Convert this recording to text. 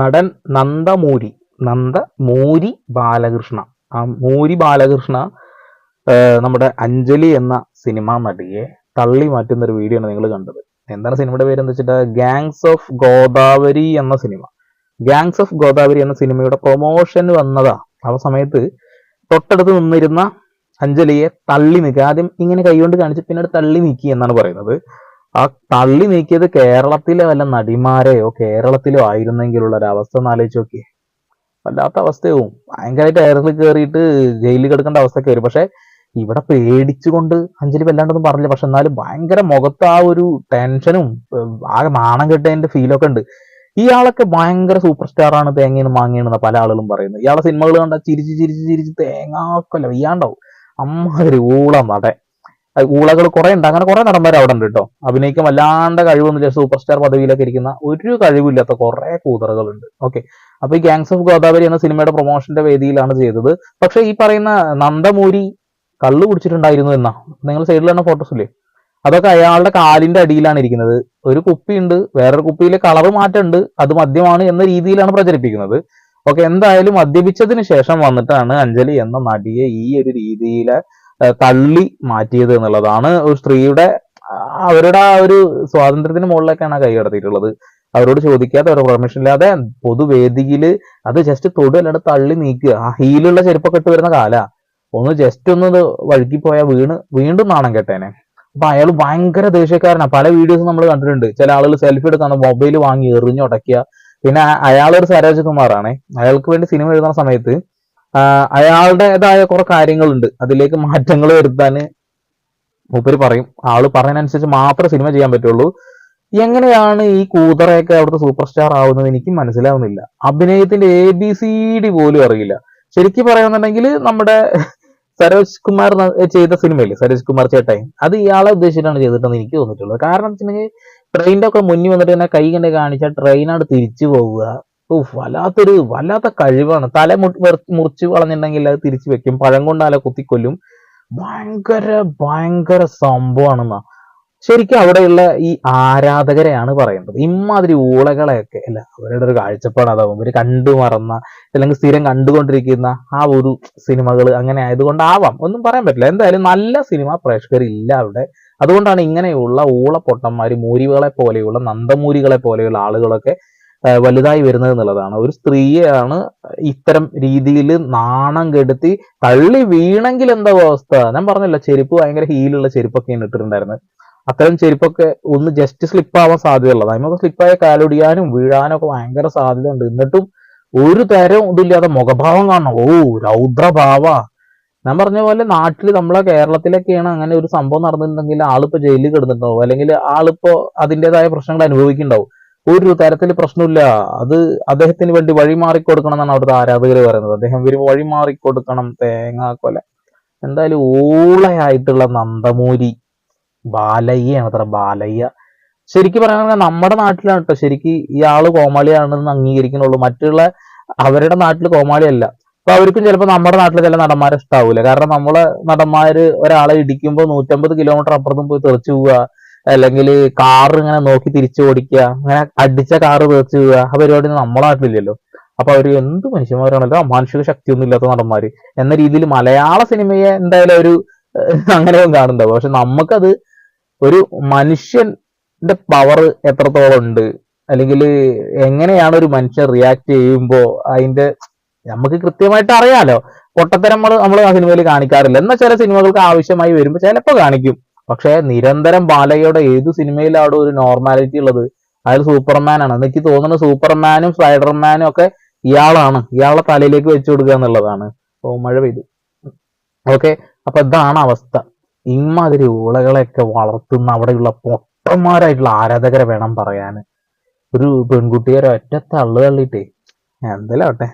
നടൻ നന്ദമൂരി നന്ദമൂരി ബാലകൃഷ്ണ. ആ മൂരി ബാലകൃഷ്ണ നമ്മുടെ അഞ്ജലി എന്ന സിനിമാ നടിയെ തള്ളി മാറ്റുന്ന ഒരു വീഡിയോ ആണ് നിങ്ങൾ കണ്ടത്. എന്താണ് സിനിമയുടെ പേര് എന്താ വെച്ചിട്ട്? ഗാങ്സ് ഓഫ് ഗോദാവരി എന്ന സിനിമ. ഗാങ്സ് ഓഫ് ഗോദാവരി എന്ന സിനിമയുടെ പ്രൊമോഷൻ വന്നതാ. ആ സമയത്ത് തൊട്ടടുത്ത് നിന്നിരുന്ന അഞ്ജലിയെ തള്ളി നീക്കുക ആദ്യം ഇങ്ങനെ കൈകൊണ്ട് കാണിച്ച് പിന്നീട് തള്ളി നീക്കി എന്നാണ് പറയുന്നത്. ആ തള്ളി നീക്കിയത് കേരളത്തിലെ വല്ല നടിമാരെയോ കേരളത്തിലോ ആയിരുന്നെങ്കിലുള്ള ഒരു അവസ്ഥ ഒന്ന് ആലോചിച്ച് നോക്കിയേ. വല്ലാത്ത അവസ്ഥയാവും. ഭയങ്കരമായിട്ട് എയറിൽ കയറിയിട്ട് ജയിലിൽ കിടക്കേണ്ട അവസ്ഥയൊക്കെ വരും. പക്ഷെ ഇവിടെ പേടിച്ചുകൊണ്ട് അഞ്ജലി വല്ലാണ്ടൊന്നും പറഞ്ഞില്ല. പക്ഷെ എന്നാലും ഭയങ്കര മുഖത്ത് ആ ഒരു ടെൻഷനും ആ നാണം കെട്ടതിന്റെ ഫീലൊക്കെ ഉണ്ട്. ഇയാളൊക്കെ ഭയങ്കര സൂപ്പർ സ്റ്റാർ ആണ് തേങ്ങയെന്ന് മാങ്ങയെന്ന് പല ആളുകളും പറയുന്നത്. ഇയാളെ സിനിമകൾ കണ്ട ചിരിച്ച് ചിരിച്ച് ചിരിച്ച് തേങ്ങാക്കല്ല വയ്യാണ്ടാവും. അമ്മാതിരി ഊളം നട ഊളകൾ കുറെ ഉണ്ട്. അങ്ങനെ കുറെ നടന്മാർ അവിടെ ഉണ്ട് കേട്ടോ. അഭിനയിക്കാൻ വല്ലാണ്ട് കഴിവൊന്നുമില്ല സൂപ്പർ സ്റ്റാർ പദവിയിലൊക്കെ ഇരിക്കുന്ന ഒരു കഴിവില്ലാത്ത കുറെ കൂതറുകളുണ്ട്. ഓക്കെ അപ്പൊ ഈ ഗാങ്സ് ഓഫ് ഗോദാവരി എന്ന സിനിമയുടെ പ്രൊമോഷന്റെ വേദിയിലാണ് ചെയ്തത്. പക്ഷെ ഈ പറയുന്ന നന്ദമൂരി കള്ളു കുടിച്ചിട്ടുണ്ടായിരുന്നു എന്നാ? നിങ്ങൾ തന്നെ ഫോട്ടോസ് ഇല്ലേ? അതൊക്കെ അയാളുടെ കാലിന്റെ അടിയിലാണ് ഇരിക്കുന്നത്. ഒരു കുപ്പിയുണ്ട്. വേറൊരു കുപ്പിയിലെ കളറ് മാറ്റമുണ്ട്. അത് മദ്യമാണ് എന്ന രീതിയിലാണ് പ്രചരിപ്പിക്കുന്നത്. ഓക്കെ എന്തായാലും മദ്യപിച്ചതിന് ശേഷം വന്നിട്ടാണ് അഞ്ജലി എന്ന നടിയെ ഈ ഒരു രീതിയിൽ തള്ളി മാറ്റിയത് എന്നുള്ളതാണ് ഒരു സ്ത്രീയുടെ അവരുടെ ആ ഒരു സ്വാതന്ത്ര്യത്തിന് മുകളിലേക്കാണ് കൈ കടത്തിയിട്ടുള്ളത്. അവരോട് ചോദിക്കാതെ അവരുടെ പെർമിഷൻ ഇല്ലാതെ പൊതുവേദിയിൽ അത് ജസ്റ്റ് തൊടുവല്ലാണ്ട് തള്ളി നീക്കുക. ആ ഹീലുള്ള ചെരുപ്പൊക്കെ ഇട്ട് വരുന്ന കാലാ. ഒന്ന് ജസ്റ്റ് ഒന്ന് വഴുക്കി പോയാൽ വീണ് വീണ്ടും നാണം കെട്ടേനെ. അപ്പൊ അയാൾ ഭയങ്കര ദേഷ്യക്കാരനാ. പല വീഡിയോസ് നമ്മൾ കണ്ടിട്ടുണ്ട്. ചില ആളുകൾ സെൽഫി എടുക്കാൻ മൊബൈൽ വാങ്ങി എറിഞ്ഞു എറിഞ്ഞുടക്കുക പിന്നെ അയാളൊരു സരോജ് കുമാറാണ് അയാൾക്ക് വേണ്ടി സിനിമ എഴുതുന്ന സമയത്ത് അയാളുടേതായ കുറെ കാര്യങ്ങളുണ്ട്. അതിലേക്ക് മാറ്റങ്ങൾ വരുത്താൻ മൂപ്പര് പറയും. ആൾ പറയുന്നതനുസരിച്ച് മാത്രമേ സിനിമ ചെയ്യാൻ പറ്റുള്ളൂ. എങ്ങനെയാണ് ഈ കൂതറയൊക്കെ അവിടുത്തെ സൂപ്പർ സ്റ്റാർ ആവുന്നത് എനിക്ക് മനസ്സിലാവുന്നില്ല. അഭിനയത്തിന്റെ എ ബി സി ഡി പോലും അറിയില്ല. ശരിക്കും പറയുന്നുണ്ടെങ്കിൽ നമ്മുടെ സരോജ് കുമാർ ചെയ്ത സിനിമയില്ലേ? സരോജ് കുമാർ ചേട്ടായി. അത് ഇയാളെ ഉദ്ദേശിച്ചിട്ടാണ് ചെയ്തിട്ടെന്ന് എനിക്ക് തോന്നിയിട്ടുള്ളത്. കാരണം വെച്ചിട്ടുണ്ടെങ്കിൽ ട്രെയിനിന്റെ ഒക്കെ മുന്നിൽ വന്നിട്ട് തന്നെ കൈ കണ്ട് കാണിച്ചാൽ ട്രെയിനാണ് തിരിച്ചു പോവുക. വല്ലാത്തൊരു വല്ലാത്ത കഴിവാണ്. തല മുറിച്ച് കളഞ്ഞിട്ടുണ്ടെങ്കിൽ അത് തിരിച്ചു വെക്കും. പഴം കൊണ്ട് അല കുത്തിക്കൊല്ലും. ഭയങ്കര ഭയങ്കര സംഭവമാണെന്നാ. ശരിക്കും അവിടെയുള്ള ഈ ആരാധകരെയാണ് പറയുന്നത്. ഇമാതിരി ഊളകളെയൊക്കെ. അല്ല അവരുടെ ഒരു കാഴ്ചപ്പാട് അതാവും. ഇവർ കണ്ടു മറന്ന അല്ലെങ്കിൽ സ്ഥിരം കണ്ടുകൊണ്ടിരിക്കുന്ന ആ ഒരു സിനിമകൾ അങ്ങനെ ആയതുകൊണ്ടാവാം. ഒന്നും പറയാൻ പറ്റില്ല. എന്തായാലും നല്ല സിനിമ പ്രേക്ഷകരില്ല അവിടെ. അതുകൊണ്ടാണ് ഇങ്ങനെയുള്ള ഊള മൂരികളെ പോലെയുള്ള നന്ദമൂരികളെ പോലെയുള്ള ആളുകളൊക്കെ വലുതായി വരുന്നത് എന്നുള്ളതാണ്. ഒരു സ്ത്രീയെയാണ് ഇത്തരം രീതിയിൽ നാണം കെടുത്തി തള്ളി വീണെങ്കിൽ എന്താ അവസ്ഥ? ഞാൻ പറഞ്ഞല്ലോ ചെരുപ്പ് ഭയങ്കര ഹീലുള്ള ചെരുപ്പൊക്കെയാണ് ഇട്ടിട്ടുണ്ടായിരുന്നത്. അത്തരം ചെരുപ്പൊക്കെ ഒന്ന് ജസ്റ്റ് സ്ലിപ്പ് ആവാൻ സാധ്യതയുള്ളത് അതിനൊക്കെ സ്ലിപ്പായ കാലൊടിയാനും വീഴാനും ഒക്കെ ഭയങ്കര സാധ്യത ഉണ്ട്. എന്നിട്ടും ഒരു തരം ഇതില്ലാതെ മുഖഭാവം കാണണം. ഓ രൗദ്രഭാവ. ഞാൻ പറഞ്ഞ പോലെ നാട്ടിൽ നമ്മളെ കേരളത്തിലൊക്കെയാണ് അങ്ങനെ ഒരു സംഭവം നടന്നിട്ടുണ്ടെങ്കിൽ ആളിപ്പോ ജയിലിൽ കിടന്നിട്ടുണ്ടാവും. അല്ലെങ്കിൽ ആളിപ്പോ അതിന്റെതായ പ്രശ്നങ്ങൾ അനുഭവിക്കുന്നുണ്ടാവും. ഒരു തരത്തിൽ പ്രശ്നമില്ല. അത് അദ്ദേഹത്തിന് വേണ്ടി വഴിമാറി കൊടുക്കണം എന്നാണ് അവിടുത്തെ ആരാധകർ പറയുന്നത്. അദ്ദേഹം വഴിമാറി കൊടുക്കണം തേങ്ങാക്കൊല എന്തായാലും ഓളയായിട്ടുള്ള നന്ദമൂരി ബാലയ്യാണ് അത്ര ബാലയ്യ. ശരിക്കും പറയുകയാണെങ്കിൽ നമ്മുടെ നാട്ടിലാണ് കേട്ടോ ശരിക്കും ഇയാൾ കോമാളിയാണെന്ന് അംഗീകരിക്കുന്നുള്ളൂ. മറ്റുള്ള അവരുടെ നാട്ടിൽ കോമാളിയല്ല. അപ്പൊ അവർക്കും ചിലപ്പോൾ നമ്മുടെ നാട്ടിലെ ചില നടന്മാരെ ഇഷ്ടാവൂല. കാരണം നമ്മളെ നടന്മാര് ഒരാളെ ഇടിക്കുമ്പോൾ നൂറ്റമ്പത് കിലോമീറ്റർ അപ്പുറത്തും പോയി തെറിച്ചു പോവുക. അല്ലെങ്കിൽ കാർ ഇങ്ങനെ നോക്കി തിരിച്ചു ഓടിക്കുക അങ്ങനെ അടിച്ച കാറ് തെറിച്ചു പോവുക ആ പരിപാടി നമ്മളെ നാട്ടിലില്ലല്ലോ. അപ്പൊ അവർ എന്ത് മനുഷ്യന്മാരാണല്ലോ? മാനുഷിക ശക്തിയൊന്നും ഇല്ലാത്ത നടന്മാര്. എന്ന രീതിയിൽ മലയാള സിനിമയെ എന്തായാലും ഒരു അങ്ങനെയും കാണുന്നുണ്ടാവും പക്ഷെ നമുക്കത് ഒരു മനുഷ്യന്റെ പവർ എത്രത്തോളം ഉണ്ട്? അല്ലെങ്കിൽ എങ്ങനെയാണ് ഒരു മനുഷ്യൻ റിയാക്ട് ചെയ്യുമ്പോൾ അതിന്റെ നമുക്ക് കൃത്യമായിട്ട് അറിയാലോ. പൊട്ടത്തരം നമ്മൾ നമ്മൾ ആ സിനിമയിൽ കാണിക്കാറില്ല. എന്നാൽ ചില സിനിമകൾക്ക് ആവശ്യമായി വരുമ്പോൾ ചിലപ്പോൾ കാണിക്കും. പക്ഷെ നിരന്തരം ബാലയ്യയുടെ ഏത് സിനിമയിലാണോ ഒരു നോർമാലിറ്റി ഉള്ളത് അയാൾ സൂപ്പർമാൻ ആണ്. എനിക്ക് തോന്നുന്നത് സൂപ്പർമാനും സ്പൈഡർമാനും ഒക്കെ ഇയാളാണ്. ഇയാളെ തലയിലേക്ക് വെച്ചു കൊടുക്കുക എന്നുള്ളതാണ്. ഓ മഴ പെയ്തു. ഓക്കെ അപ്പൊ ഇതാണ് അവസ്ഥ. ഇമാതിരി ഊളകളെയൊക്കെ വളർത്തുന്ന അവിടെയുള്ള പൊട്ടന്മാരായിട്ടുള്ള ആരാധകരെ വേണം പറയാൻ. ഒരു പെൺകുട്ടിയെ ഒറ്റ തള്ളു തള്ളിയിട്ടേ. ആവട്ടെ.